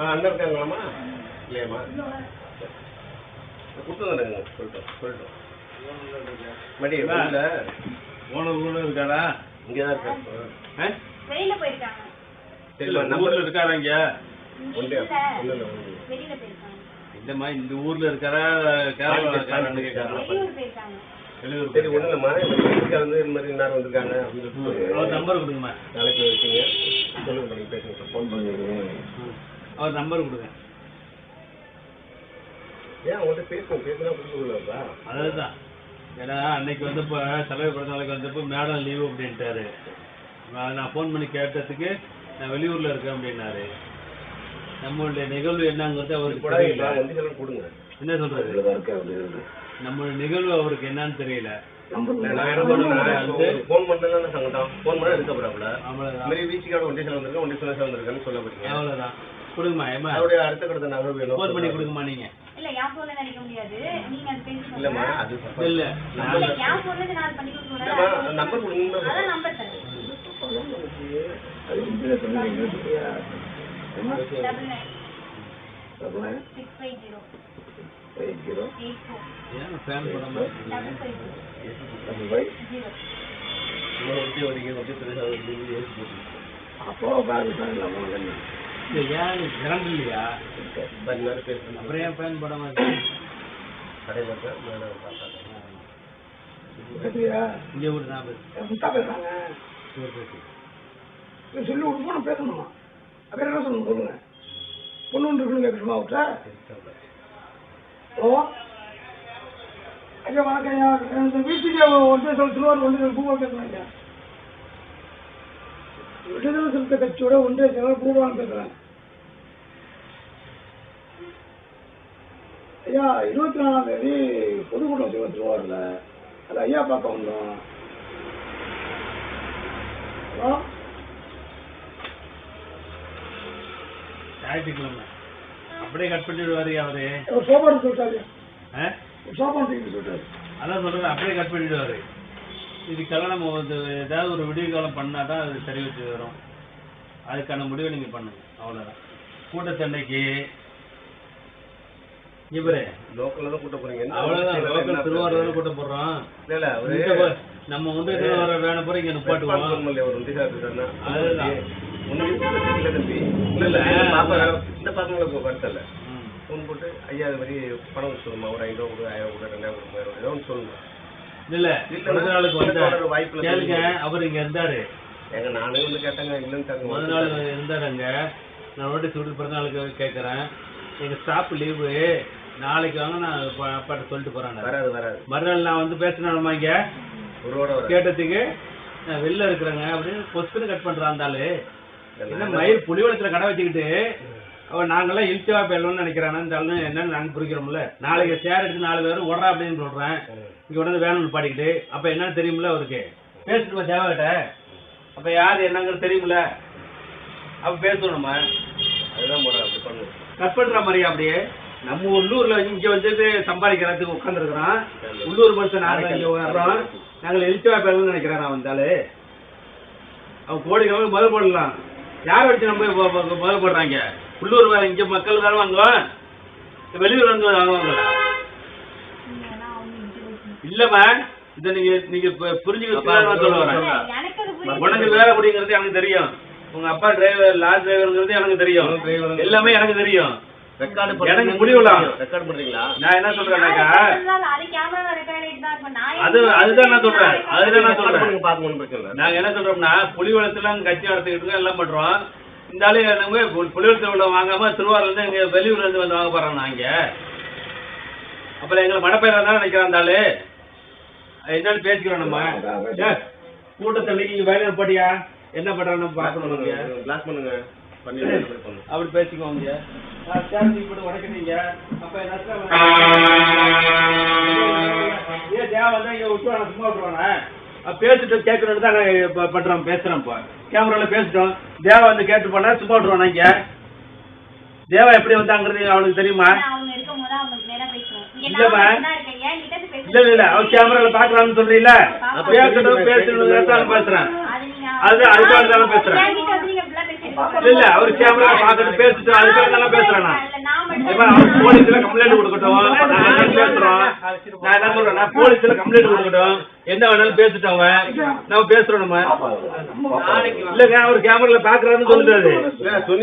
ஆ அண்ணன் இருக்காங்களாம்மா? இல்லையாம்மா. கொடுத்துருங்க சொல்லிட்டோம் சொல்லிட்டோம். மடி இல்லை ஓனர் கூட இருக்காரா? இங்கே தான்? வெளியில போயிருக்காங்க. சரிம்மா நம்பர் இருக்காரா இங்க? இல்லம்மா இந்த ஊர்ல இருக்காரா? கேரளா இருக்காரான்னு கேட்கறான் வெளியூர் போயிருக்காங்க. வெளியூர் சரி ஒன்றும் இல்லைம்மா வீட்டுக்கு வந்து இந்த மாதிரி நேரம் வந்திருக்காங்க அப்படின்னு நம்பர் கொடுங்கம்மா. நாளைக்கு இருக்கீங்க சொல்லுங்க பேசுங்க. ஃபோன் பண்ணுங்க. அவர் நம்பர் கொடுங்க. ஏன் அவங்கள்ட்ட பேசுங்க பேசுனா அதுதான். ஏன்னா அன்னைக்கு வந்தப்போ தலைவர் பிறந்த நாளைக்கு வந்தப்போ மேடம் லீவு அப்படின்ட்டாரு. நான் ஃபோன் பண்ணி கேட்டதுக்கு நான் வெளியூர்ல இருக்கேன் அப்படின்னாரு. நம்மளுடைய நிகழ்வு என்னங்கிறது அவருக்கு தெரியல. கொடுங்க என்ன சொல்றது? நம்மளுடைய நிகழ்வு அவருக்கு என்னன்னு தெரியல. இந்த அவ்வளவுதான். கொடுங்கம்மா ஏமா அவருடைய அடுத்த கடத்த நகை வேணும் ஃபோன் பண்ணி கொடுங்கம்மா நீங்க இல்ல என் போன்ல நினைக்க முடியாது நீங்க அது பேசி இல்லைம்மா அது தப்பா இல்ல இல்ல நான் என் போன்ல இருந்து நான் பண்ணி இல்லைம்மா கொடுக்கணும் நம்பர் கொடுங்க அதான் நம்பர் தரேன் double nine six five zero eight four ஏன் ஃபேன் போடாம இருக்கீங்க? டபுள் ஃபைவ் ஜீரோ இவ்வளோ ஒட்டி வரீங்க ஒட்டி பெருசாக வந்து ஏசி போட்டு இல்ல, ஏன் கரண்ட் இல்லையா அப்புறம் ஏன் ஃபேன் போடாம? கடையில் இங்க விட்டு நான் பேசுறேன். சரி, சரி. சொல்லி விட்டு நான் பேசணுமா? வேற என்ன சொல்லணும்? சொல்லுங்க. பொண்ணு ஒன்று இருக்குன்னு கேட்கணுமா அவர்கிட்ட? ஓ ஐயா வணக்கம் ஐயா. வீட்டுக்கு ஒன்றிய சொல் திருவாரூர் ஒன்றிய பூவா ஐயா. விடுதலை சிறுத்தை கட்சியோட ஒன்றிய செயலர் பூவான்னு பேசுறேன் ஐயா இருபத்தி நாலாம் தேதி பொதுக்கூட்டம் வச்சுருவோம் திருவாரூர்ல. அது ஐயா பார்க்க வந்தோம். ஹலோ? ஞாயிற்றுக்கிழமை. அப்படியே கட் பண்ணிடுவாரு அவரு. ஒரு சோபா சொல்லிட்டாரு ஆ? ஒரு சோபா தூக்கி சொல்லிட்டாரு. அதான் சொல்றது அப்படியே கட் பண்ணிடுவாரு இதுக்கெல்லாம் நம்ம வந்து ஏதாவது ஒரு விடிய காலம் பண்ணா தான் அது சரி வச்சு வரும். அதுக்கான முடிவை நீங்க பண்ணுங்க. அவ்வளவுதான். கூட்டத்தன்னைக்கு இவரு லோக்கலில் தான் கூட்ட போகிறீங்க அவ்வளவுதான். லோக்கல் திருவாரூர் கூட்ட போடுறோம். இல்லை இல்லை நம்ம வந்து திருவாரூர் வேணும் போற இங்க நிப்பாட்டுவோம். இல்லையா ஒரு ஒண்டி சார் இருக்காருன்னா அதுதான். இல்லை தம்பி. இல்லை இல்ல. இல்லை பாப்பா இந்த பசங்களுக்கு வருத்தல. ஃபோன் போட்டு ஐயா அது மாதிரி பணம் சொல்லுமா? ஒரு ஐநூறு கொடு ரெண்டாயிரம் மூவாயிரம் ஏதோ ஒன்று சொல்லுங்க. இல்ல முதல் நாளுக்கு வந்த தொடர வாய்ப்பில்லை. கேளுங்க அவர் இங்க இருந்தாரு. ஏங்க நானே வந்து கேட்டாங்க இல்லைன்னு முதல் நாள் இருந்தாரு அங்க நான் ஒரு சுடு பிறந்த நாளுக்கு கேட்கறேன் எங்க ஸ்டாப் லீவு நாளைக்கு வாங்க நான் அப்பா- அப்பாட்ட சொல்லிட்டு போறேன் வராது வராது. மறுநாள் நான் வந்து பேசினோமா இங்க? கேட்டதுக்கு நான் வெளில இருக்கிறேங்க அப்படின்னு பொஸ்குன்னு கட் பண்றான் அந்த ஆளு. என்ன மயில் புலிவளத்துல கடை வச்சுக்கிட்டு நாங்கெல்லாம் இழுச்சவா பேரணும்னு நினைக்கிறானா. என்னன்னு நாங்க புரிக்கிறோம்ல நாளைக்கு சேர் எடுத்து நாலு பேரும் ஓடுறா அப்படின்னு சொல்றேன். இங்க உடனே வேணும்னு பாடிக்கிட்டு அப்ப என்னன்னு தெரியுமில்ல அவருக்கு? பேசணுமா தேவைகிட்ட அப்ப யாரு என்னங்கிறது தெரியுமில்ல அப்ப பேசணுமா அதுதான் அப்படி கட் பண்ற மாதிரியா அப்படியே? நம்ம உள்ளூர்ல இங்க வந்து சம்பாதிக்கிறதுக்கு உட்காந்துருக்கிறோம் உள்ளூர் மனுஷன் நாங்க இங்க வர்றோம். நாங்கள் எழுச்சவா பேரணும்னு நினைக்கிறான் அவன் தாளு. அவன் கோடி முதல் போடலாம். யார் வச்சு நம்ம முதல் போடுறாங்க? உள்ளூர் வேலை இங்க மக்கள் வேலை வாங்குவோம் வெளியூர் வந்து இன்ட்ரோடியூஸ் இல்லம்மா இதை நீங்க நீங்க நான் சொல்ல வரேன் எனக்கு அது புரியுது. உனக்கு வேலை அப்படிங்கிறது எனக்கு தெரியும். உங்க அப்பா டிரைவர் லாரி டிரைவருங்கிறது எனக்கு தெரியும். எல்லாமே எனக்கு தெரியும். ரெக்கார்டு எனக்கு முடிவுலாம். ரெக்கார்ட் பண்றீங்களா? நான் என்ன சொல்றேன்னாக்கா அது அதுதான் நான் சொல்றேன். அதுதான் நான் சொல்றேன். நாங்க என்ன சொல்றோம்னா புலிவளத்துல அங்க கட்சி இருக்கோம், எல்லாம் பண்றோம். இந்த ஆளு நம்ம புலிவளத்துல உள்ள வாங்காம திருவாரூர்ல இருந்து இங்க வெளியூர்ல இருந்து வந்து வாங்க போறோம் நாங்க அப்புறம் எங்களை மடப்பையில தான் நினைக்கிறான் அந்த ஆளு என்னன்னு பேசிக்கிறோம் நம்ம கூட்டத்தில் நீங்க வேலையை போட்டியா என்ன பண்றான்னு பாக்கணும் நீங்க கிளாஸ் பண்ணுங்க பண்ணி பண்ணுங்க அப்படி பேசிக்குவாங்க சேர்ந்து இப்படி உடைக்கிறீங்க அப்ப என்ன ஏன் தேவை தான் இங்க விட்டுவான சும்மா விட்டுவானே பேசிட்டு கேட்கணும்னு தான் பண்றோம் பேசுறேன் இப்போ. கேமரால பேசிட்டோம். தேவா வந்து கேட்டு போனா சும்மா விட்டுருவானா இங்க தேவா எப்படி வந்தாங்கிறது அவனுக்கு தெரியுமா? தான் இருந்து இல்ல இல்ல அவன் கேமரால பாக்கலாம்னு சொல்றீல பேசட்டும் பேசணும் பேசுறேன். அது அதுக்காக தானே பேசுறேன். இல்ல இல்ல அவர் கேமரா பாக்கட்டு பேசிட்டு அதுக்காக நல்லா பேசுறேன் நான். போலீஸ்ல கம்ப்ளைண்ட் கொடுக்கட்டும். பேசுறோம்? நான் போலீஸ்ல கம்ப்ளைண்ட் கொடுக்கட்டும். என்ன வேணாலும் பேசிட்டோம் அவன் நம்ம பேசுறோம் நம்ம. இல்லங்க அவர் கேமரால பாக்குறாருன்னு சொல்லிட்டாரு.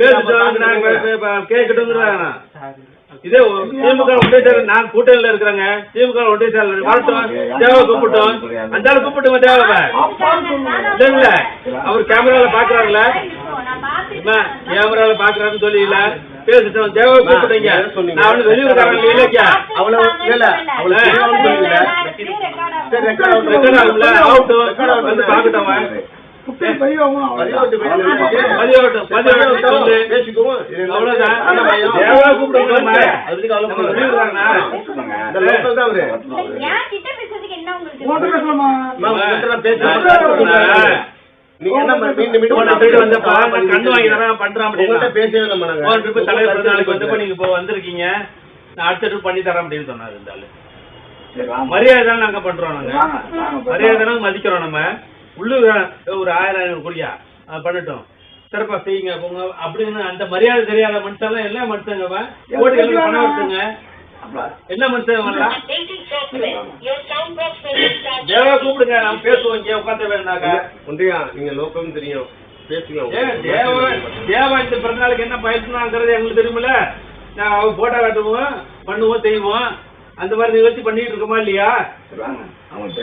பேசிட்டோம் கேட்கட்டுங்கிறாங்க இதே திமுக ஒன்றிய செயலர் நான் கூட்டணியில இருக்கிறேங்க. திமுக ஒன்றிய செயலர் வரட்டும் தேவை கூப்பிட்டோம். அந்த ஆளு கூப்பிட்டுங்க தேவை இல்ல இல்ல அவர் கேமரால அம்மா, கேமரால பாக்குறாருன்னு சொல்லல பேசிட்டோம் தேவை கூப்பிட்டீங்க நான் வந்து வெளியூர்காரன் இல்லையா அவ்வளவு இல்ல இல்ல அவ்வளவு ரெக்கார்ட் ஆகும்ல? ஆகட்டும் வந்து பாக்கட்டும் அவன். அவ்வளவுதான். வந்திருக்கீங்க. நான் அடுத்த ட்ரிப் பண்ணி தரேன் அப்படின்னு சொன்னாரு வாங்க. மரியாதை நாங்க பண்றோம் நாங்க. மரியாதை தான் மதிக்கிறோம் நம்ம. உள்ளூர் ஒரு ஆயிரம் ஐநூறு குடியா? அது பண்ணட்டும். சிறப்பா செய்யுங்க அப்படின்னு அந்த மரியாதை தெரியாத மனுஷன் என்ன மனுஷங்க பணம். என்ன மனுஷன் தேவா கூப்பிடுங்க நான் பேசுவோம் இங்க உட்காந்து வேணாக்கா ஒன்றியா நீங்க லோக்கல்னு தெரியும். பேசுங்க ஏன் தேவா தேவா இந்த பிறந்த நாளுக்கு என்ன பயிற்சினாங்கிறது எங்களுக்கு தெரியுமில்ல. நான் அவங்க போட்டோ காட்டுவோம் பண்ணுவோம் செய்வோம். அந்த மாதிரி நிகழ்ச்சி பண்ணிட்டு இருக்கோமா இல்லையா? சரி, வாங்க. அவங்களுக்கு